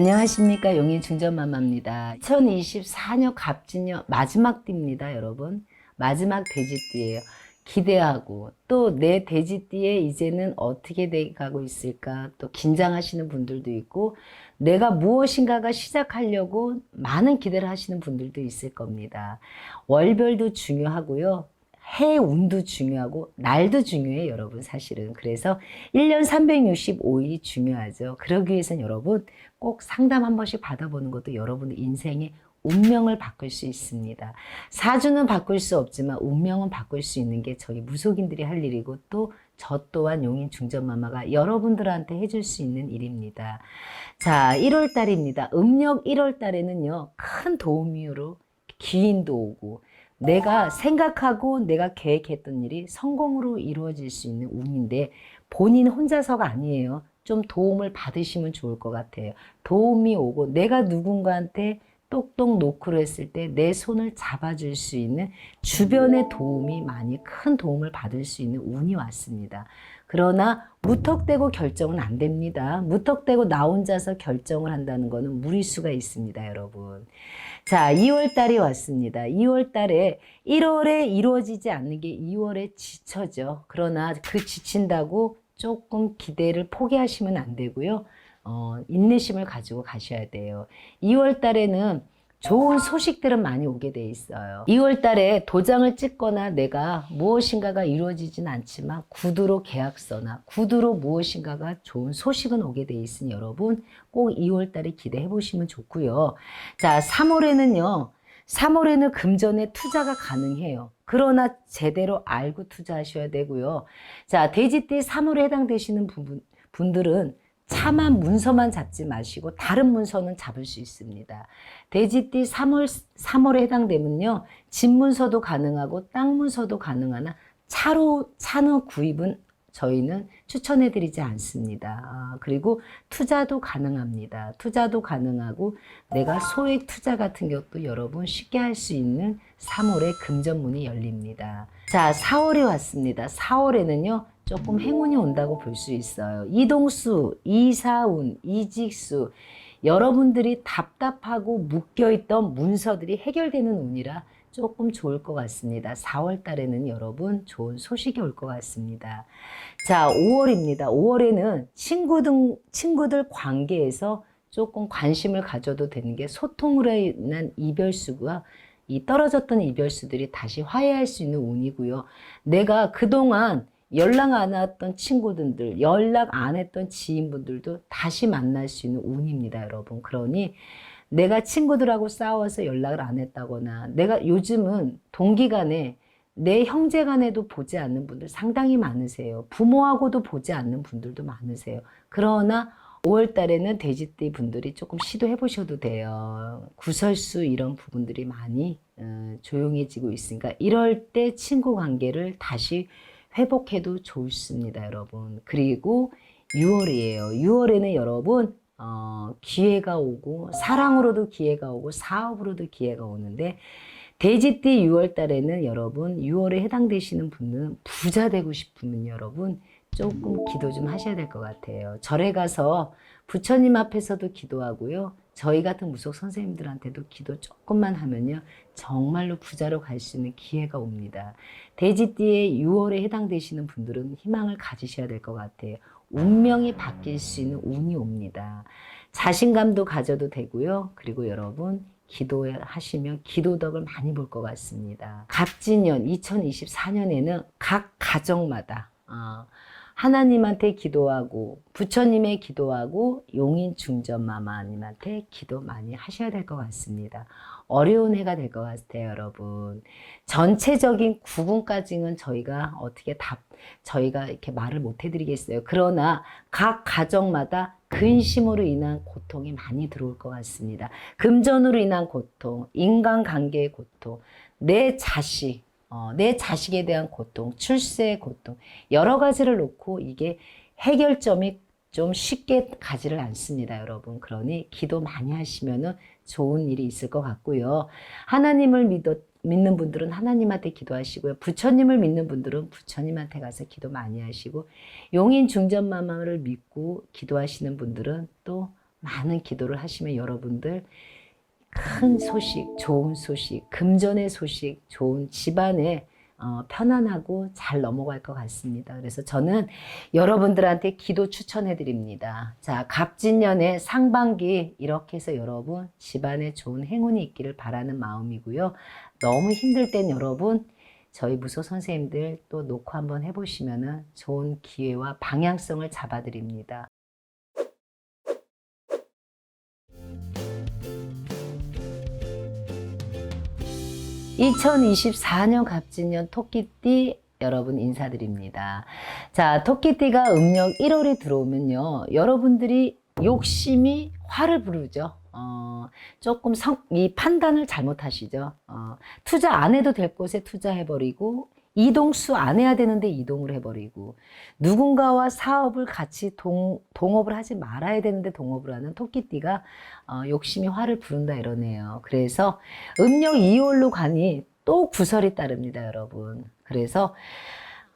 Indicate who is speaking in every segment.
Speaker 1: 안녕하십니까 용인 중전마마입니다. 2024년 갑진년 마지막 띠입니다, 여러분. 마지막 돼지띠예요. 기대하고 또 내 돼지띠에 이제는 어떻게 돼 가고 있을까 또 긴장하시는 분들도 있고 내가 무엇인가가 시작하려고 많은 기대를 하시는 분들도 있을 겁니다. 월별도 중요하고요. 해 운도 중요하고 날도 중요해요, 여러분 사실은. 그래서 1년 365일이 중요하죠. 그러기 위해서는 여러분 꼭 상담 한 번씩 받아보는 것도 여러분의 인생의 운명을 바꿀 수 있습니다. 사주는 바꿀 수 없지만 운명은 바꿀 수 있는 게 저희 무속인들이 할 일이고 또 저 또한 용인 중전마마가 여러분들한테 해줄 수 있는 일입니다. 자, 1월 달입니다. 음력 1월 달에는요, 큰 도움으로 기인도 오고, 내가 생각하고 내가 계획했던 일이 성공으로 이루어질 수 있는 운인데, 본인 혼자서가 아니에요. 좀 도움을 받으시면 좋을 것 같아요. 도움이 오고, 내가 누군가한테 똑똑 노크를 했을 때 내 손을 잡아줄 수 있는 주변의 도움이 많이 큰 도움을 받을 수 있는 운이 왔습니다. 그러나 무턱대고 결정은 안 됩니다. 무턱대고 나 혼자서 결정을 한다는 것은 무리수가 있습니다, 여러분. 자, 2월 달이 왔습니다. 2월 달에 1월에 이루어지지 않는 게 2월에 지쳐져. 그러나 그 지친다고 조금 기대를 포기하시면 안 되고요. 어, 인내심을 가지고 가셔야 돼요. 2월 달에는 좋은 소식들은 많이 오게 돼 있어요. 2월 달에 도장을 찍거나 내가 무엇인가가 이루어지진 않지만 구두로 계약서나 구두로 무엇인가가 좋은 소식은 오게 돼 있으니 여러분 꼭 2월 달에 기대해 보시면 좋고요. 자, 3월에는요. 3월에는 금전에 투자가 가능해요. 그러나 제대로 알고 투자하셔야 되고요. 자, 돼지띠 3월에 해당되시는 부분, 분들은 차만 문서만 잡지 마시고 다른 문서는 잡을 수 있습니다. 돼지띠 3월 3월에 해당되면요. 집 문서도 가능하고 땅 문서도 가능하나 차로 차는 구입은 저희는 추천해 드리지 않습니다. 아, 그리고 투자도 가능합니다. 투자도 가능하고 내가 소액 투자 같은 것도 여러분 쉽게 할 수 있는 3월에 금전문이 열립니다. 자, 4월이 왔습니다. 4월에는요. 조금 행운이 온다고 볼 수 있어요. 이동수, 이사운, 이직수, 여러분들이 답답하고 묶여있던 문서들이 해결되는 운이라 조금 좋을 것 같습니다. 4월 달에는 여러분 좋은 소식이 올 것 같습니다. 자, 5월입니다. 5월에는 친구들, 친구들 관계에서 조금 관심을 가져도 되는 게 소통으로 인한 이별수가 이 떨어졌던 이별수들이 다시 화해할 수 있는 운이고요. 내가 그동안 연락 안 왔던 친구들, 연락 안 했던 지인분들도 다시 만날 수 있는 운입니다, 여러분. 그러니 내가 친구들하고 싸워서 연락을 안 했다거나 내가 요즘은 동기간에 내 형제 간에도 보지 않는 분들 상당히 많으세요. 부모하고도 보지 않는 분들도 많으세요. 그러나 5월 달에는 돼지띠 분들이 조금 시도해 보셔도 돼요. 구설수 이런 부분들이 많이 어, 조용해지고 있으니까 이럴 때 친구 관계를 다시 회복해도 좋습니다, 여러분. 그리고 6월이에요. 6월에는 여러분 어, 기회가 오고 사랑으로도 기회가 오고 사업으로도 기회가 오는데 돼지띠 6월 달에는 여러분 6월에 해당되시는 분은 부자 되고 싶으면 여러분 조금 기도 좀 하셔야 될 것 같아요. 절에 가서 부처님 앞에서도 기도하고요. 저희 같은 무속 선생님들한테도 기도 조금만 하면요. 정말로 부자로 갈 수 있는 기회가 옵니다. 돼지띠에 6월에 해당되시는 분들은 희망을 가지셔야 될 것 같아요. 운명이 바뀔 수 있는 운이 옵니다. 자신감도 가져도 되고요. 그리고 여러분 기도하시면 기도덕을 많이 볼 것 같습니다. 갑진년 2024년에는 각 가정마다 어, 하나님한테 기도하고 부처님의 기도하고 용인 중전 마마님한테 기도 많이 하셔야 될 것 같습니다. 어려운 해가 될 것 같아요, 여러분. 전체적인 구분까지는 저희가 어떻게 답, 저희가 이렇게 말을 못 해드리겠어요. 그러나 각 가정마다 근심으로 인한 고통이 많이 들어올 것 같습니다. 금전으로 인한 고통, 인간관계의 고통, 내 자식, 어, 내 자식에 대한 고통, 출세의 고통, 여러 가지를 놓고 이게 해결점이 좀 쉽게 가지를 않습니다, 여러분. 그러니 기도 많이 하시면은 좋은 일이 있을 것 같고요. 하나님을 믿어, 믿는 분들은 하나님한테 기도하시고요. 부처님을 믿는 분들은 부처님한테 가서 기도 많이 하시고, 용인 중전마마를 믿고 기도하시는 분들은 또 많은 기도를 하시면 여러분들 큰 소식, 좋은 소식, 금전의 소식, 좋은 집안에 어, 편안하고 잘 넘어갈 것 같습니다. 그래서 저는 여러분들한테 기도 추천해 드립니다. 자, 갑진년의 상반기 이렇게 해서 여러분 집안에 좋은 행운이 있기를 바라는 마음이고요. 너무 힘들 땐 여러분 저희 무소 선생님들 또 녹화 한번 해보시면은 좋은 기회와 방향성을 잡아드립니다. 2024년 갑진년 토끼띠 여러분 인사드립니다. 자, 토끼띠가 음력 1월에 들어오면요. 여러분들이 욕심이 화를 부르죠. 어, 조금 성, 이 판단을 잘못하시죠. 어, 투자 안 해도 될 곳에 투자해버리고, 이동수 안 해야 되는데 이동을 해버리고, 누군가와 사업을 같이 동, 동업을 하지 말아야 되는데 동업을 하는 토끼띠가 어, 욕심이 화를 부른다 이러네요. 그래서 음력 2월로 가니 또 구설이 따릅니다, 여러분. 그래서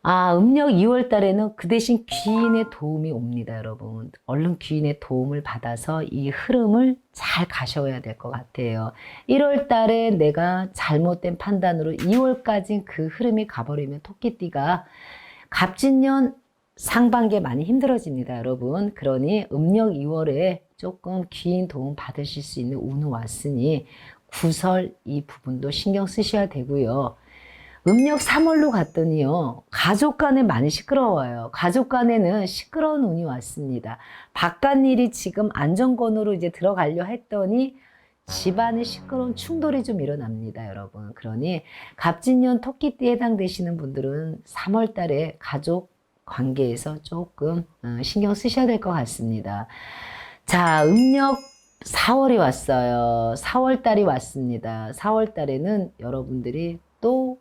Speaker 1: 아, 음력 2월 달에는 그 대신 귀인의 도움이 옵니다, 여러분. 얼른 귀인의 도움을 받아서 이 흐름을 잘 가셔야 될 것 같아요. 1월 달에 내가 잘못된 판단으로 2월까지 그 흐름이 가버리면 토끼띠가 갑진년 상반기에 많이 힘들어집니다, 여러분. 그러니 음력 2월에 조금 귀인 도움 받으실 수 있는 운이 왔으니 구설 이 부분도 신경 쓰셔야 되고요. 음력 3월로 갔더니요. 가족 간에 많이 시끄러워요. 가족 간에는 시끄러운 운이 왔습니다. 바깥 일이 지금 안정권으로 이제 들어가려 했더니 집안에 시끄러운 충돌이 좀 일어납니다, 여러분. 그러니 갑진년 토끼띠에 해당되시는 분들은 3월 달에 가족 관계에서 조금 어, 신경 쓰셔야 될 것 같습니다. 자, 음력 4월이 왔어요. 4월 달이 왔습니다. 4월 달에는 여러분들이 또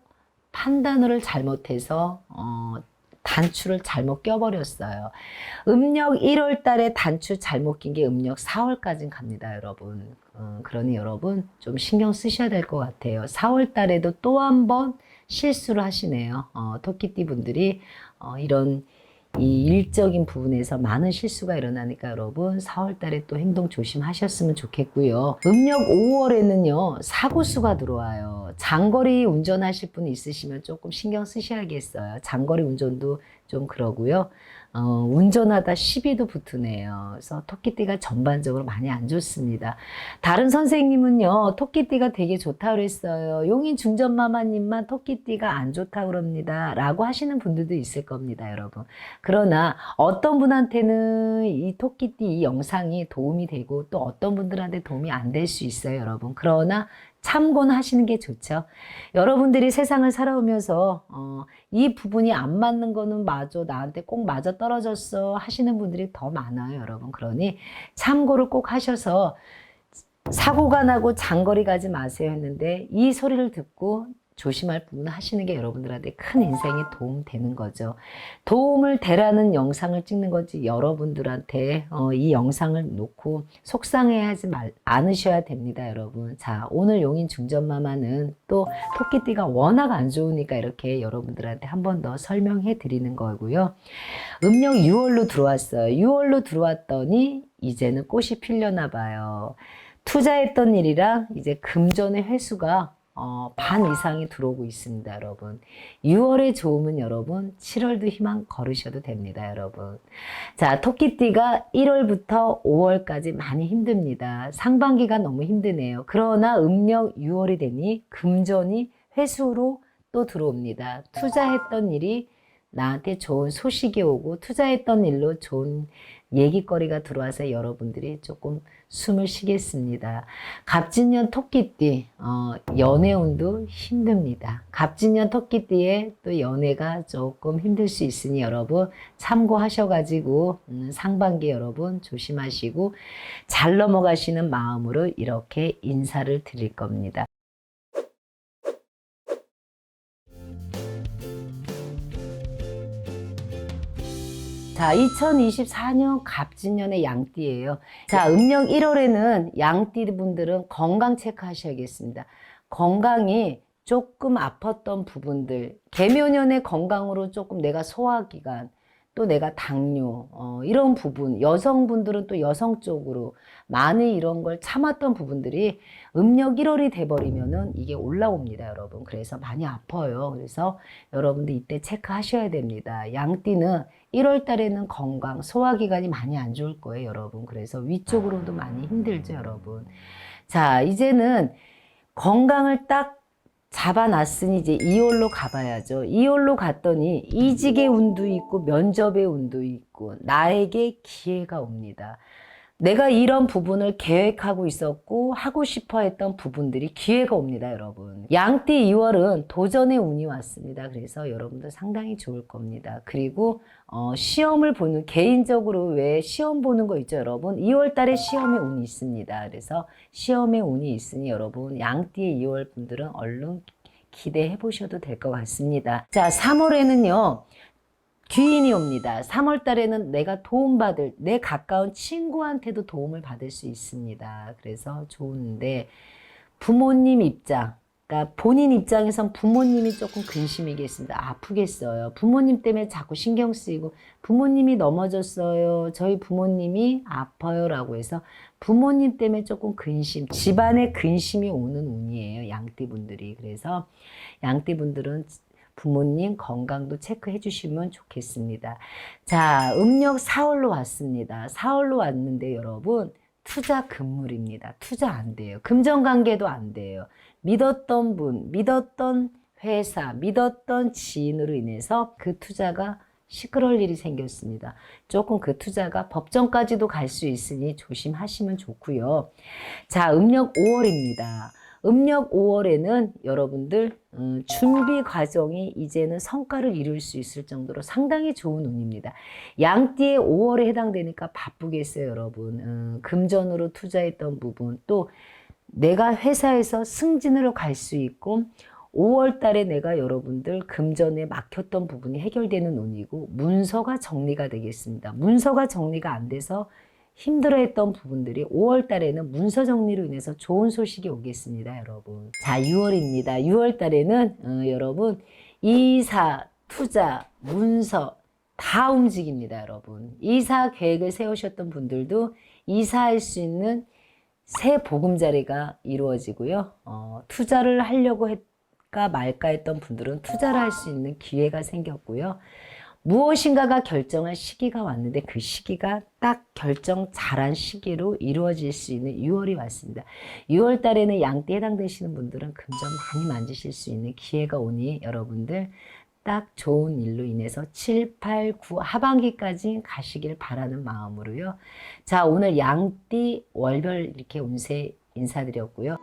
Speaker 1: 판단을 잘못해서 어, 단추를 잘못 껴버렸어요. 음력 1월 달에 단추 잘못 낀 게 음력 4월까지 갑니다, 여러분. 어, 그러니 여러분 좀 신경 쓰셔야 될 것 같아요. 4월 달에도 또 한 번 실수를 하시네요. 어, 토끼띠 분들이 어, 이런 이 일적인 부분에서 많은 실수가 일어나니까 여러분 4월 달에 또 행동 조심하셨으면 좋겠고요. 음력 5월에는요. 사고 수가 들어와요. 장거리 운전하실 분 있으시면 조금 신경 쓰셔야겠어요. 장거리 운전도 좀 그러고요. 어, 운전하다 시비도 붙으네요. 그래서 토끼띠가 전반적으로 많이 안 좋습니다. 다른 선생님은요, 토끼띠가 되게 좋다 그랬어요. 용인 중전마마님만 토끼띠가 안 좋다 그럽니다. 라고 하시는 분들도 있을 겁니다, 여러분. 그러나 어떤 분한테는 이 토끼띠 이 영상이 도움이 되고 또 어떤 분들한테 도움이 안 될 수 있어요, 여러분. 그러나 참고는 하시는 게 좋죠. 여러분들이 세상을 살아오면서 어, 이 부분이 안 맞는 거는 맞아 나한테 꼭 맞아 떨어졌어 하시는 분들이 더 많아요, 여러분. 그러니 참고를 꼭 하셔서 사고가 나고 장거리 가지 마세요 했는데 이 소리를 듣고 조심할 부분 하시는 게 여러분들한테 큰 인생에 도움 되는 거죠. 도움을 되라는 영상을 찍는 거지 여러분들한테 어, 이 영상을 놓고 속상해하지 말 않으셔야 됩니다, 여러분. 자, 오늘 용인 중전마마는 또 토끼띠가 워낙 안 좋으니까 이렇게 여러분들한테 한 번 더 설명해 드리는 거고요. 음력 6월로 들어왔어요. 6월로 들어왔더니 이제는 꽃이 필려나 봐요. 투자했던 일이랑 이제 금전의 회수가 어, 반 이상이 들어오고 있습니다, 여러분. 6월의 좋음은 여러분, 7월도 희망 걸으셔도 됩니다, 여러분. 자, 토끼띠가 1월부터 5월까지 많이 힘듭니다. 상반기가 너무 힘드네요. 그러나 음력 6월이 되니 금전이 회수로 또 들어옵니다. 투자했던 일이 나한테 좋은 소식이 오고 투자했던 일로 좋은 얘기거리가 들어와서 여러분들이 조금 숨을 쉬겠습니다. 갑진년 토끼띠 어, 연애운도 힘듭니다. 갑진년 토끼띠에 또 연애가 조금 힘들 수 있으니 여러분 참고하셔가지고 음, 상반기 여러분 조심하시고 잘 넘어가시는 마음으로 이렇게 인사를 드릴 겁니다. 자, 2024년 갑진년의 양띠예요. 자, 음력 1월에는 양띠 분들은 건강 체크하셔야겠습니다. 건강이 조금 아팠던 부분들, 개묘년의 건강으로 조금 내가 소화기관, 또 내가 당뇨, 어, 이런 부분, 여성분들은 또 여성 쪽으로 많이 이런 걸 참았던 부분들이 음력 1월이 돼버리면은 이게 올라옵니다, 여러분. 그래서 많이 아파요. 그래서 여러분들 이때 체크하셔야 됩니다. 양띠는 1월 달에는 건강, 소화기관이 많이 안 좋을 거예요, 여러분. 그래서 위쪽으로도 많이 힘들죠, 여러분. 자, 이제는 건강을 딱 잡아놨으니 이제 2월로 가봐야죠. 2월로 갔더니 이직의 운도 있고 면접의 운도 있고 나에게 기회가 옵니다. 내가 이런 부분을 계획하고 있었고 하고 싶어 했던 부분들이 기회가 옵니다, 여러분. 양띠 2월은 도전의 운이 왔습니다. 그래서 여러분들 상당히 좋을 겁니다. 그리고 어, 시험을 보는 개인적으로 왜 시험 보는 거 있죠, 여러분? 2월 달에 시험의 운이 있습니다. 그래서 시험의 운이 있으니 여러분 양띠의 2월 분들은 얼른 기대해 보셔도 될 것 같습니다. 자, 3월에는요. 귀인이 옵니다. 3월 달에는 내가 도움받을, 내 가까운 친구한테도 도움을 받을 수 있습니다. 그래서 좋은데, 부모님 입장, 그러니까 본인 입장에선 부모님이 조금 근심이겠습니다. 아프겠어요. 부모님 때문에 자꾸 신경 쓰이고, 부모님이 넘어졌어요. 저희 부모님이 아파요 라고 해서 부모님 때문에 조금 근심, 집안에 근심이 오는 운이에요. 양띠분들이. 그래서 양띠분들은 부모님 건강도 체크해 주시면 좋겠습니다. 자, 음력 4월로 왔습니다. 4월로 왔는데 여러분, 투자 금물입니다. 투자 안 돼요. 금전관계도 안 돼요. 믿었던 분, 믿었던 회사, 믿었던 지인으로 인해서 그 투자가 시끄러울 일이 생겼습니다. 조금 그 투자가 법정까지도 갈 수 있으니 조심하시면 좋고요. 자, 음력 5월입니다. 음력 5월에는 여러분들 음, 준비 과정이 이제는 성과를 이룰 수 있을 정도로 상당히 좋은 운입니다. 양띠의 5월에 해당되니까 바쁘겠어요, 여러분. 음, 금전으로 투자했던 부분 또 내가 회사에서 승진으로 갈 수 있고 5월 달에 내가 여러분들 금전에 막혔던 부분이 해결되는 운이고 문서가 정리가 되겠습니다. 문서가 정리가 안 돼서 힘들어했던 부분들이 5월 달에는 문서 정리로 인해서 좋은 소식이 오겠습니다, 여러분. 자, 6월입니다. 6월 달에는 어, 여러분 이사, 투자, 문서 다 움직입니다, 여러분. 이사 계획을 세우셨던 분들도 이사할 수 있는 새 보금자리가 이루어지고요. 어, 투자를 하려고 할까 말까 했던 분들은 투자를 할 수 있는 기회가 생겼고요. 무엇인가가 결정할 시기가 왔는데 그 시기가 딱 결정 잘한 시기로 이루어질 수 있는 6월이 왔습니다. 6월 달에는 양띠에 해당되시는 분들은 금전 많이 만지실 수 있는 기회가 오니 여러분들 딱 좋은 일로 인해서 7, 8, 9 하반기까지 가시길 바라는 마음으로요. 자, 오늘 양띠 월별 이렇게 운세 인사드렸고요.